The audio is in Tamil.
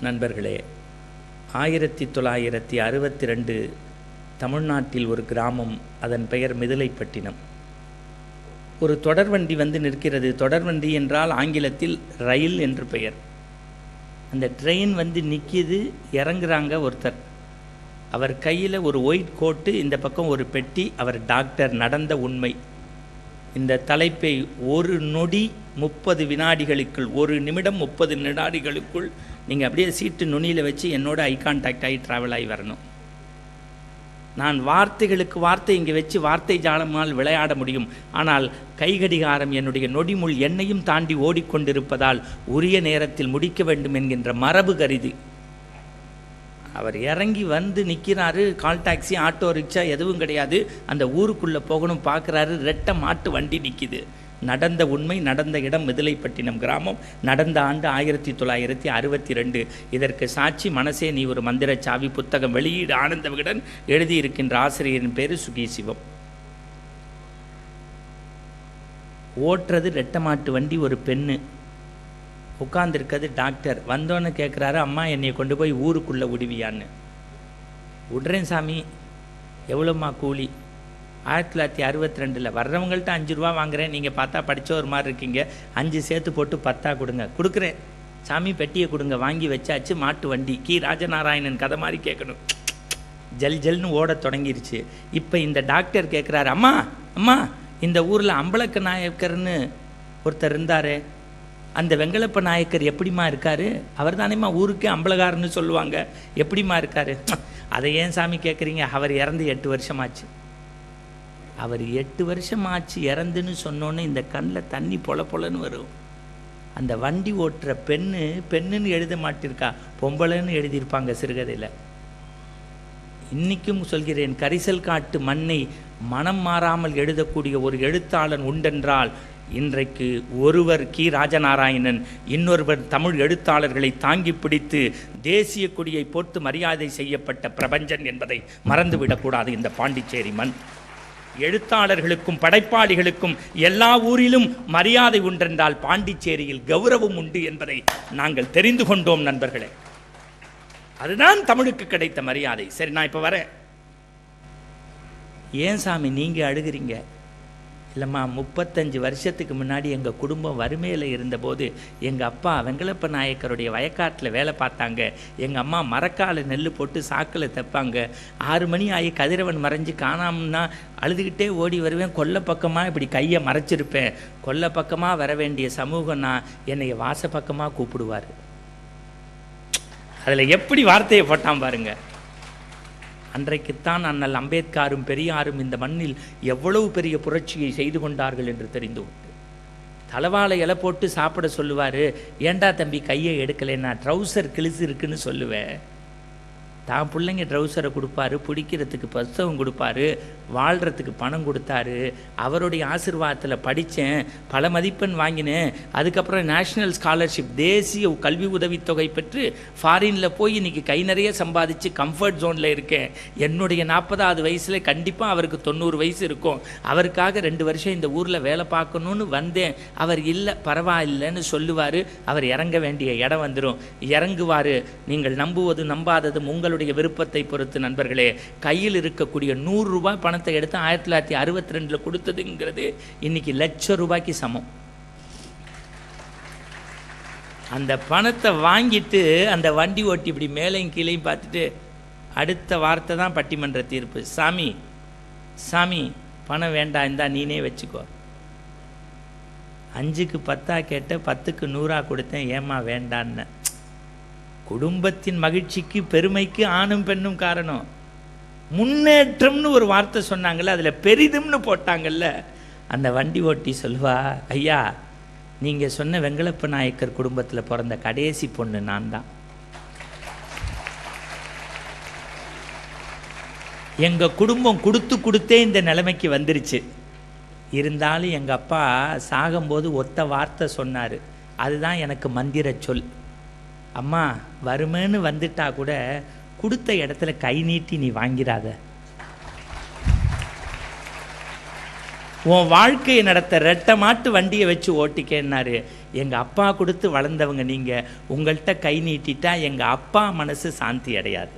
நண்பர்களே ஆயிரத்தி தொள்ளாயிரத்தி அறுபத்தி ரெண்டு தமிழ்நாட்டில் ஒரு கிராமம் அதன் பெயர் மிதிலைப்பட்டினம். ஒரு தொடர்வண்டி வந்து நிற்கிறது. தொடர்வண்டி என்றால் ஆங்கிலத்தில் ரயில் என்று பெயர். அந்த ட்ரெயின் வந்து நிற்கிது இறங்குறாங்க ஒருத்தர். அவர் கையில் ஒரு ஒயிட் கோட்டு இந்த பக்கம் ஒரு பெட்டி அவர் டாக்டர் நடந்த உண்மை. இந்த தலைப்பை ஒரு நொடி முப்பது வினாடிகளுக்குள் ஒரு நிமிடம் முப்பது வினாடிகளுக்குள் நீங்கள் அப்படியே சீட்டு நுனியில் வச்சு என்னோட ஐ கான்டாக்ட் ஆகி ட்ராவல் ஆகி வரணும். நான் வார்த்தைகளுக்கு வார்த்தை இங்கே வச்சு வார்த்தை ஜாலமால் விளையாட முடியும். ஆனால் கைகடிகாரம் என்னுடைய நொடிமுள் என்னையும் தாண்டி ஓடிக்கொண்டிருப்பதால் உரிய நேரத்தில் முடிக்க வேண்டும் என்கின்ற மரபு கருதி அவர் இறங்கி வந்து நிற்கிறாரு கால் டாக்ஸி ஆட்டோ ரிக்ஷா எதுவும் கிடையாது. அந்த ஊருக்குள்ளே போகணும் பார்க்குறாரு. ரெட்டை மாட்டு வண்டி நிற்கிது நடந்த உண்மை நடந்த இடம் மிதிலைப்பட்டினம் கிராமம். நடந்த ஆண்டு ஆயிரத்தி தொள்ளாயிரத்தி அறுபத்தி ரெண்டு இதற்கு சாட்சி மனசே நீ ஒரு மந்திர சாவி புத்தகம். வெளியீடு ஆனந்த விகடன் எழுதியிருக்கின்ற ஆசிரியரின் பேர் சுகி சிவம். ஓட்டுறது ரெட்டமாட்டு வண்டி ஒரு பெண்ணு. உட்காந்துருக்கிறது டாக்டர். வந்தோன்னு கேட்குறாரு அம்மா என்னை கொண்டு போய் ஊருக்குள்ளே விடுவியான்னு. விடுறேன் சாமி. எவ்வளோம்மா கூலி? ஆயிரத்தி தொள்ளாயிரத்தி அறுபத்தி ரெண்டில். வர்றவங்கள்ட்ட அஞ்சு ரூபா வாங்குறேன். நீங்கள் பார்த்தா படித்த ஒரு மாதிரி இருக்கீங்க. அஞ்சு சேர்த்து போட்டு பத்தா கொடுங்க. கொடுக்குறேன். சாமி பெட்டியை கொடுங்க. வாங்கி வச்சாச்சு. மாட்டு வண்டி. கி. ராஜநாராயணன் கதை மாதிரி கேட்கணும். ஜல் ஜல்னு ஓட தொடங்கிருச்சு. இப்போ இந்த டாக்டர் கேட்குறாரு அம்மா அம்மா இந்த ஊரில் அம்பலக்க நாயக்கர்னு ஒருத்தர் இருந்தாரே அந்த வெங்கலப்ப நாயக்கர் எப்படிம்மா இருக்காரு? அவர் தானேம்மா ஊருக்கே அம்பலகாரன்னு சொல்லுவாங்க. எப்படிம்மா இருக்காரு? அதை ஏன் சாமி கேட்குறீங்க அவர் இறந்து எட்டு வருஷமாச்சு. அவர் எட்டு வருஷம் ஆச்சு இறந்துன்னு சொன்னோன்னே இந்த கண்ணில் தண்ணி பொல பொலன்னு வரும். அந்த வண்டி ஓட்டுற பெண்ணு பெண்ணுன்னு எழுத மாட்டிருக்கா. பொம்பளைன்னு எழுதியிருப்பாங்க சிறுகதையில். இன்னைக்கும் சொல்கிறேன் கரிசல் காட்டு மண்ணை மனம் மாறாமல் எழுதக்கூடிய ஒரு எழுத்தாளன் உண்டென்றால் இன்றைக்கு ஒருவர் கி. ராஜநாராயணன் இன்னொருவர் தமிழ் எழுத்தாளர்களை தாங்கி பிடித்து தேசிய கொடியை போட்டு மரியாதை செய்யப்பட்ட பிரபஞ்சன் என்பதை மறந்துவிடக்கூடாது இந்த பாண்டிச்சேரி மண். எழுத்தாளர்களுக்கும் படைப்பாளிகளுக்கும் எல்லா ஊரிலும் மரியாதை உண்டென்றால் பாண்டிச்சேரியில் கௌரவம் உண்டு என்பதை நாங்கள் தெரிந்து கொண்டோம் நண்பர்களே. அதுதான் தமிழுக்கு கிடைத்த மரியாதை. சரி நான் இப்போ வரேன். ஏன் சாமி நீங்கள் அழுகிறீங்க? இல்லைம்மா முப்பத்தஞ்சு வருஷத்துக்கு முன்னாடி எங்கள் குடும்பம் வறுமையில் இருந்தபோது எங்கள் அப்பா வெங்கலப்ப நாயக்கருடைய வயக்காட்டில் வேலை பார்த்தாங்க. எங்கள் அம்மா மரக்கால நெல் போட்டு சாக்கில் தைப்பாங்க. ஆறு மணி ஆகி கதிரவன் மறைஞ்சு காணாமன்னா அழுதுகிட்டே ஓடி வருவேன். கொல்லை பக்கமாக இப்படி கையை மறைச்சிருப்பேன். கொல்லை பக்கமாக வர வேண்டிய சமூகம்னா என்னை வாச பக்கமாக கூப்பிடுவார். அதில் எப்படி வார்த்தையை போட்டான் பாருங்கள் அன்றைக்குத்தான் அண்ணல் அம்பேத்காரும் பெரியாரும் இந்த மண்ணில் எவ்வளவு பெரிய புரட்சியை செய்து கொண்டார்கள் என்று தெரிந்து கொண்டு. தலவாழை இலை போட்டு சாப்பிட சொல்லுவார் ஏண்டா தம்பி கையை எடுக்கலைன்னா ட்ரௌசர் கிழிசு இருக்குன்னு சொல்லுவேன் தான் பிள்ளைங்க ட்ரௌசரை கொடுப்பாரு பிடிக்கிறதுக்கு புஸ்தகம் கொடுப்பாரு வாழ்கிறதுக்கு பணம் கொடுத்தாரு. அவருடைய ஆசிர்வாதத்தில் படித்தேன் பல மதிப்பெண் வாங்கினேன். அதுக்கப்புறம் நேஷ்னல் ஸ்காலர்ஷிப் தேசிய கல்வி உதவித்தொகை பெற்று ஃபாரினில் போய் இன்றைக்கி கை நிறைய சம்பாதிச்சு கம்ஃபர்ட் ஜோனில் இருக்கேன். என்னுடைய நாற்பதாவது வயசில் கண்டிப்பாக அவருக்கு தொண்ணூறு வயசு இருக்கும். அவருக்காக ரெண்டு வருஷம் இந்த ஊரில் வேலை பார்க்கணுன்னு வந்தேன். அவர் இல்லை பரவாயில்லைன்னு சொல்லுவார். அவர் இறங்க வேண்டிய இடம் வந்துடும் இறங்குவார். நீங்கள் நம்புவது நம்பாததும் உங்களுடைய விருப்பத்தை பொறுத்து நண்பர்களே கையில் இருக்கக்கூடிய நூறு ரூபாய் பணத்தை எடுத்து ஆயிரத்தி தொள்ளாயிரத்தி அறுபத்தி ரெண்டில் கொடுத்ததுங்கிறது இன்னைக்கு லட்ச ரூபாய்க்கு சமம். அந்த பணத்தை வாங்கிட்டு அந்த வண்டி ஓட்டி இப்படி மேலையும் கீழையும் பார்த்துட்டு அடுத்த வார்த்தை தான் பட்டிமன்ற தீர்ப்பு. சாமி சாமி பணம் வேண்டாம் இருந்தா நீனே வச்சுக்கோ. அஞ்சுக்கு பத்தா கேட்ட பத்துக்கு நூறா கொடுத்தேன் ஏமா வேண்டான்னு. குடும்பத்தின் மகிழ்ச்சிக்கு பெருமைக்கு ஆணும் பெண்ணும் காரணம். முன்னேற்றம்னு ஒரு வார்த்தை சொன்னாங்கல்ல அதில் பெரிதும்னு போட்டாங்கல்ல அந்த வண்டி ஓட்டி சொல்வா ஐயா நீங்கள் சொன்ன வெங்கலப்ப நாயக்கர் குடும்பத்தில் பிறந்த கடைசி பொண்ணு நான் தான் எங்கள் குடும்பம் கொடுத்து கொடுத்தே இந்த நிலைமைக்கு வந்துருச்சு. இருந்தாலும் எங்கள் அப்பா சாகும்போது ஒத்த வார்த்தை சொன்னார். அதுதான் எனக்கு மந்திர சொல். அம்மா வருமேன்னு வந்துட்டா கூட கொடுத்த இடத்துல கை நீட்டி நீ வாங்கிடாத உன் வாழ்க்கையை நடத்த ரெட்டை மாட்டு வண்டியை வச்சு ஓட்டிக்கேன்னாரு. எங்கள் அப்பா கொடுத்து வளர்ந்தவங்க நீங்கள் உங்கள்கிட்ட கை நீட்டிட்டா எங்கள் அப்பா மனசு சாந்தி அடையாது.